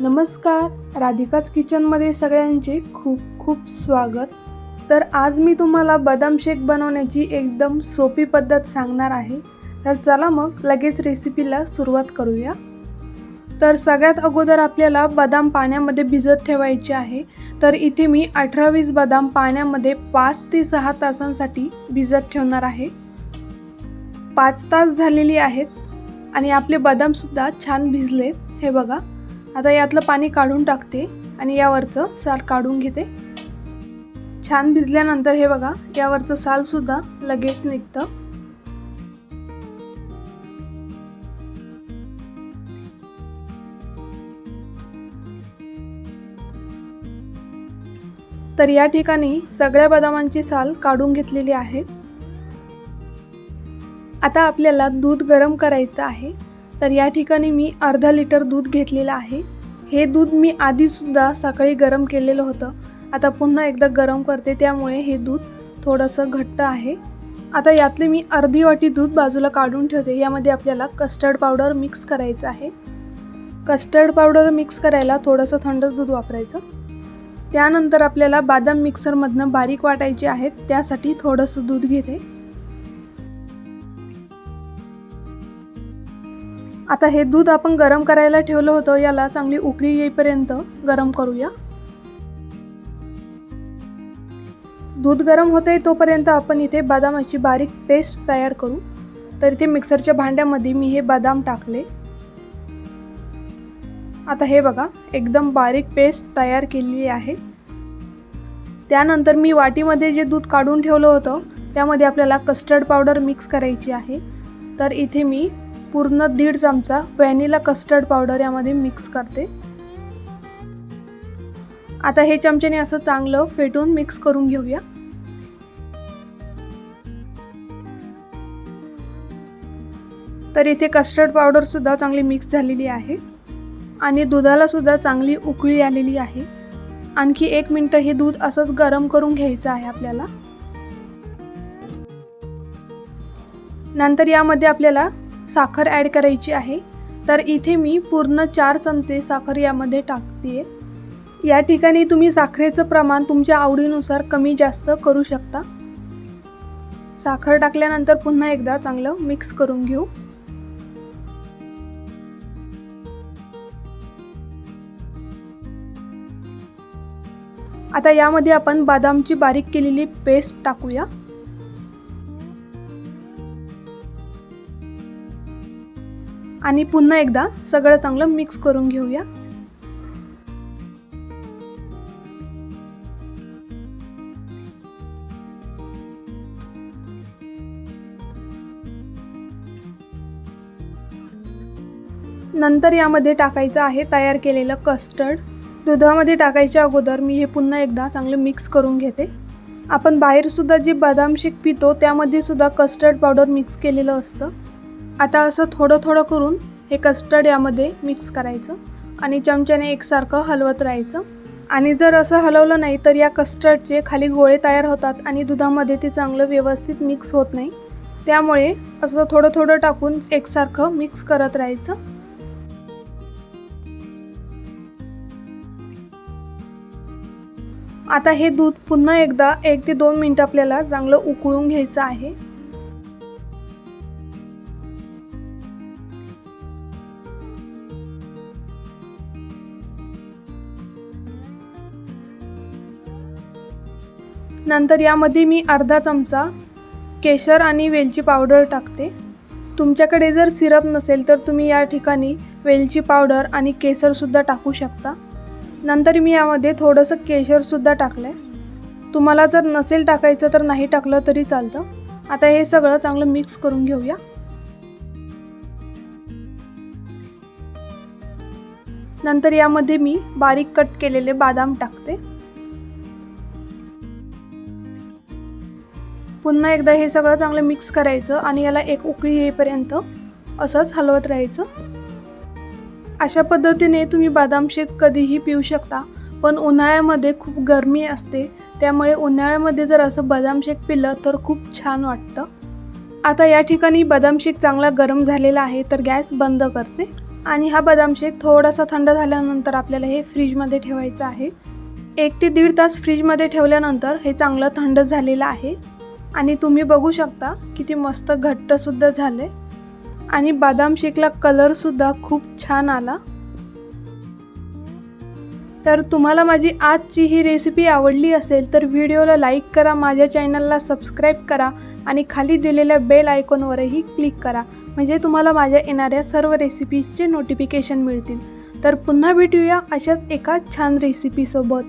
नमस्कार राधिकाच किचनमध्ये सगळ्यांचे खूप खूप स्वागत. तर आज मी तुम्हाला बदाम शेक बनवण्याची एकदम सोपी पद्धत सांगणार आहे. तर चला मग लगेच रेसिपीला सुरुवात करूया. तर सगळ्यात अगोदर आपल्याला बदाम पाण्यामध्ये भिजत ठेवायचे आहे. तर इथे मी अठरा वीस बदाम पाण्यामध्ये पाच ते सहा तासांसाठी भिजत ठेवणार आहे. पाच तास झालेली आहेत आणि आपले बदामसुद्धा छान भिजलेत. हे बघा. आता यातलं पाणी काढून टाकते आणि यावरचं साल काढून घेते. छान भिजल्यानंतर हे बघा यावरचं सालसुद्धा लगेच निघतं. तर या ठिकाणी सगळ्या बदामांची साल काढून घेतलेली आहे आता आपल्याला दूध गरम करायचं आहे. तर या ठिकाणी मी अर्धा लिटर दूध घेतलेलं आहे. हे दूध मी आधीसुद्धा सकाळी गरम केलेलं होतं. आता पुन्हा एकदा गरम करते त्यामुळे हे दूध थोडंसं घट्ट आहे. आता यातले मी अर्धी वाटी दूध बाजूला काढून ठेवते. यामध्ये आपल्याला कस्टर्ड पावडर मिक्स करायचं आहे. कस्टर्ड पावडर मिक्स करायला थोडंसं थंडच दूध वापरायचं. त्यानंतर आपल्याला बादाम मिक्सरमधनं बारीक वाटायचे आहेत. त्यासाठी थोडंसं दूध घेते. आता हे दूध आपण गरम करायला ठेवलं होतं याला चांगली उकळी येईपर्यंत गरम करूया. दूध गरम होते तोपर्यंत आपण इथे बदामाची बारीक पेस्ट तयार करू. तर इथे मिक्सरच्या भांड्यामध्ये मी हे बदाम टाकले. आता हे बघा एकदम बारीक पेस्ट तयार केलेली आहे. त्यानंतर मी वाटीमध्ये जे दूध काढून ठेवलं होतं त्यामध्ये आपल्याला कस्टर्ड पावडर मिक्स करायची आहे. तर इथे मी पूर्ण दीड चमचा व्हॅनिला कस्टर्ड पावडर यामध्ये मिक्स करते. आता हे चमच्याने असं चांगलं फेटून मिक्स करून घेऊया. तर इथे कस्टर्ड पावडर सुद्धा चांगली मिक्स झालेली आहे. आणि दुधाला सुद्धा चांगली उकळी आलेली आहे. आणखी एक मिनटं हे दूध असंच गरम करून घ्यायचं आहे आपल्याला. नंतर यामध्ये आपल्याला साखर ॲड करायची आहे. तर इथे मी पूर्ण चार चमचे साखर यामध्ये टाकते या ठिकाणी तुम्ही साखरेचं प्रमाण तुमच्या आवडीनुसार कमी जास्त करू शकता. साखर टाकल्यानंतर पुन्हा एकदा चांगलं मिक्स करून घेऊ. आता यामध्ये आपण बदामची बारीक केलेली पेस्ट टाकूया. आणि पुन्हा एकदा सगळं चांगलं मिक्स करून घेऊया. नंतर यामध्ये टाकायचं आहे तयार केलेलं कस्टर्ड दुधामध्ये टाकायच्या अगोदर मी हे पुन्हा एकदा चांगलं मिक्स करून घेते. आपण बाहेरसुद्धा जे बदाम शेक पितो त्यामध्ये सुद्धा कस्टर्ड पावडर मिक्स केलेलं असतं. आता असं थोडं थोडं करून हे कस्टर्ड यामध्ये मिक्स करायचं आणि चमच्याने एकसारखं हलवत राहायचं. आणि जर असं हलवलं नाही तर या कस्टर्डचे खाली गोळे तयार होतात आणि दुधामध्ये ते चांगलं व्यवस्थित मिक्स होत नाही. त्यामुळे असं थोडं थोडं टाकून एकसारखं मिक्स करत राहायचं. आता हे दूध पुन्हा एकदा एक ते दोन मिनटं आपल्याला चांगलं उकळून घ्यायचं आहे. नंतर यामध्ये मी अर्धा चमचा केशर आणि वेलची पावडर टाकते. तुमच्याकडे जर सिरप नसेल तर तुम्ही या ठिकाणी वेलची पावडर आणि केसरसुद्धा टाकू शकता. नंतर मी यामध्ये थोडंसं केशरसुद्धा टाकलं आहे तुम्हाला जर नसेल टाकायचं तर नाही टाकलं तरी चालतं. आता हे सगळं चांगलं मिक्स करून घेऊया. नंतर यामध्ये मी बारीक कट केलेले बादाम टाकते. पुन्हा एकदा हे सगळं चांगलं मिक्स करायचं आणि याला एक उकळी येईपर्यंत असंच हलवत राहायचं. अशा पद्धतीने तुम्ही बदाम शेक कधीही पिऊ शकता पण उन्हाळ्यामध्ये खूप गरमी असते त्यामुळे उन्हाळ्यामध्ये जर असं बदाम शेक पिलं तर खूप छान वाटतं. आता या ठिकाणी बदाम शेक चांगला गरम झालेला आहे तर गॅस बंद करते. आणि हा बदाम शेक थोडासा थंड झाल्यानंतर आपल्याला हे फ्रीजमध्ये ठेवायचं आहे. एक ते दीड तास फ्रीजमध्ये ठेवल्यानंतर हे चांगलं थंड झालेलं आहे. आणि तुम्ही बघू शकता किती मस्त घट्टसुद्धा झाले. आणि बदाम शेकला कलरसुद्धा खूप छान आला. तर तुम्हाला माझी आजची ही रेसिपी आवडली असेल तर व्हिडिओला लाईक करा माझ्या चॅनलला सबस्क्राईब करा आणि खाली दिलेल्या बेल आयकॉनवरही क्लिक करा. म्हणजे तुम्हाला माझ्या येणाऱ्या सर्व रेसिपीजचे नोटिफिकेशन मिळतील. तर पुन्हा भेटूया अशाच एका छान रेसिपीसोबत